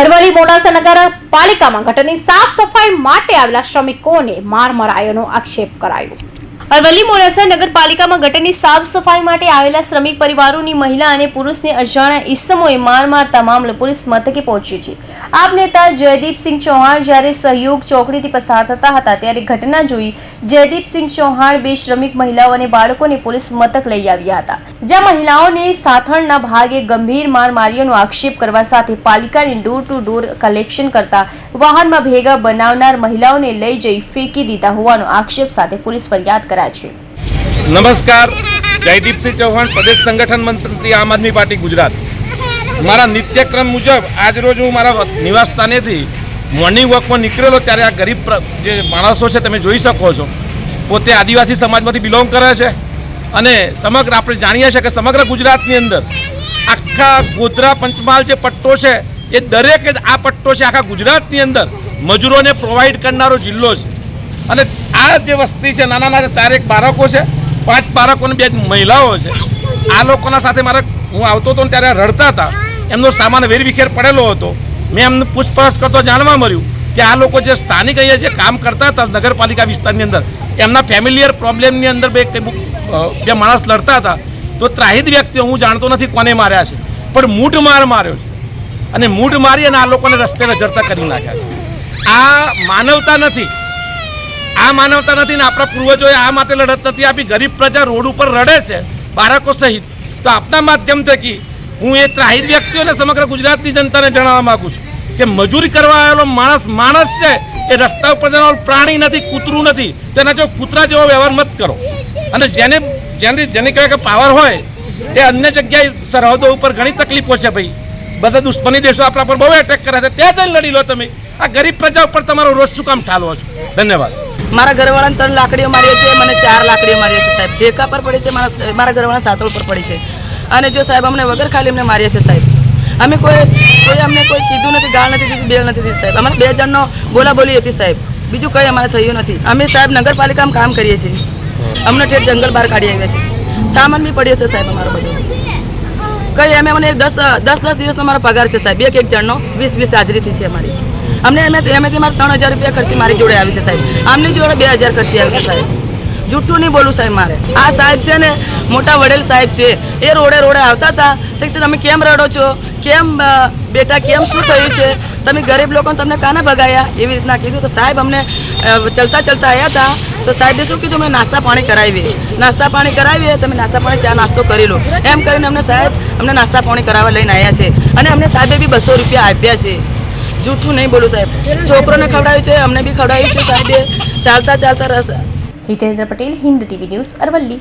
અરવલ્લી મોડાસા નગરપાલિકામાં ગટરની સાફ સફાઈ માટે આવેલા શ્રમિકોને માર મરાયોનો આક્ષેપ કરાયો. અરવલ્લી મોડાસા નગરપાલિકામાં ગટરની સાફ સફાઈ માટે આવેલા શ્રમિક પરિવારોની મહિલા અને પુરુષને અજાણ્યા ઈસમોએ માર મારતા મામલો પોલીસ મથકે પહોંચ્યો છે. આપ નેતા જયદીપસિંહ ચૌહાણ જ્યારે સહયોગ ચોકડીથી પસાર થતા હતા ત્યારે ઘટના જોઈ જયદીપસિંહ ચૌહાણ બે શ્રમિક મહિલાઓ અને બાળકોને પોલીસ મથક લઈ આવ્યા હતા. જ્યાં મહિલાઓને સાથળના ભાગે ગંભીર માર માર્યોનો આક્ષેપ કરવા સાથે પાલિકાની ડોર ટુ ડોર કલેક્શન કરતા વાહનમાં ભેગા બનાવનાર મહિલાઓને લઈ જઈ ફેંકી દીધા હોવાનો આક્ષેપ સાથે પોલીસ ફરિયાદ કરાઈ છે. નમસ્કાર. જયદીપસિંહ ચૌહાણ, પ્રદેશ સંગઠન મંત્રી, આમ આદમી પાર્ટી, ગુજરાત. મારા નિત્યક્રમ મુજબ આજરોજ હું મારા નિવાસ સ્થાનેથી મોર્નિંગ વોકમાં નીકળેલો ત્યારે આ ગરીબ જે માણસો છે તમે જોઈ શકો છો. પોતે આદિવાસી સમાજમાંથી બિલોંગ કરે છે અને સમગ્ર આપણે જાણીએ છીએ કે સમગ્ર ગુજરાતની અંદર આખા ગોધરા પંચમહાલ જે પટ્ટો છે એ દરેક આ પટ્ટો છે આખા ગુજરાતની અંદર મજૂરોને પ્રોવાઈડ કરનારો જિલ્લો છે. અને આ જે વસ્તી છે નાના નાના ચારેક બાળકો છે, પાંચ બાળકો બે મહિલાઓ છે, આ લોકોના સાથે મારે હું આવતો હતો ને ત્યારે રડતા હતા. એમનો સામાન વેરવિખેર પડેલો હતો. મેં એમને પૂછપરછ કરતો જાણવા મળ્યું કે આ લોકો જે સ્થાનિક અહીંયા જે કામ કરતા હતા નગરપાલિકા વિસ્તારની અંદર, એમના ફેમિલિયર પ્રોબ્લેમની અંદર બે બે માણસ લડતા હતા. તો ત્રાહિત વ્યક્તિઓ, હું જાણતો નથી કોને માર્યા છે, પણ મૂઢ માર માર્યો છે. અને મૂઢ મારી અને આ લોકોને રસ્તે રજડતા કરી નાખ્યા છે. આ માનવતા નથી. આ માનવતા નથી ને આપણા પૂર્વજોએ આ માટે લડત નથી આપી. ગરીબ પ્રજા રોડ ઉપર રડે છે, બાળકો સહિત. તો આપના માધ્યમ થકી હું એ ત્રાહિત વ્યક્તિઓને સમગ્ર ગુજરાતની જનતાને જણાવવા માગું છું કે મજૂરી કરવા આવેલો માણસ માણસ છે, એ રસ્તા ઉપર જનાર પ્રાણી નથી, કૂતરું નથી. તેના જો કૂતરા જેવો વ્યવહાર મત કરો. અને જેને જેને જેને કહેવાય કે પાવર હોય, એ અન્ય જગ્યાએ સરહદો ઉપર ઘણી તકલીફો છે ભાઈ. બધા દુશ્મની દેશો આપણા પર બહુ એટેક કરે છે. ત્યાં જઈને લડી લો તમે. આ ગરીબ પ્રજા ઉપર તમારો રોજ શું કામ ઠાલવો છો? ધન્યવાદ. મારા ઘરવાળાને ત્રણ લાકડીઓ મારી છે મને ચાર લાકડીઓ મારી છે સાહેબ. ઠેકા પર પડી છે, મારા મારા ઘરવાળા સાતળ પર પડી છે. અને જો સાહેબ અમને વગર ખાલી અમને મારીએ છે સાહેબ. અમે કોઈ કોઈ અમને કોઈ કીધું નથી, ગાળ નથી દીધી, બેલ નથી દીધી સાહેબ. અમારે બે જણનો બોલા બોલી હતી સાહેબ. બીજું કંઈ અમારે થયું નથી. અમે સાહેબ નગરપાલિકામાં કામ કરીએ છીએ. અમને ઠેઠ જંગલ બહાર કાઢી આવ્યા છે. સામાન બી પડ્યો છે સાહેબ અમારો બધો. કઈ અમે મને દસ દસ દસ દિવસનો મારો પગાર છે સાહેબ. એક એક જણનો વીસ વીસ હાજરી થઈ છે અમારી. અમને એમે તે મારે ત્રણ હજાર રૂપિયા ખર્ચી મારી જોડે આવી છે સાહેબ. આમની જોડે બે હજાર ખર્ચી આવી છે સાહેબ. જૂઠું નહીં બોલું સાહેબ મારે. આ સાહેબ છે ને, મોટા વડેલ સાહેબ છે. એ રોડે રોડે આવતા હતા. તો તમે કેમ રડો છો? કેમ બેટા, કેમ શું થયું છે? તમે ગરીબ લોકોને તમને કાના ભગાયા? એવી રીતના કીધું તો સાહેબ અમને ચલતા ચલતા આવ્યા હતા. તો સાહેબે શું કીધું? મેં નાસ્તા પાણી કરાવીએ. નાસ્તા પાણી કરાવીએ, તમે નાસ્તા પાણી ચા નાસ્તો કરી લો. એમ કરીને અમને સાહેબ, અમને નાસ્તા પાણી કરાવવા લઈને આવ્યા છે. અને અમને સાહેબે બી બસો રૂપિયા આપ્યા છે. જૂઠું નહીં બોલું સાહેબ. છોકરોને ખવડાવ્યું છે, અમને બી ખવડાવ્યું છે, સાહેબ. ચાલતા ચાલતા રસ્તા. Hitendra Patel, Hind TV news Aravalli.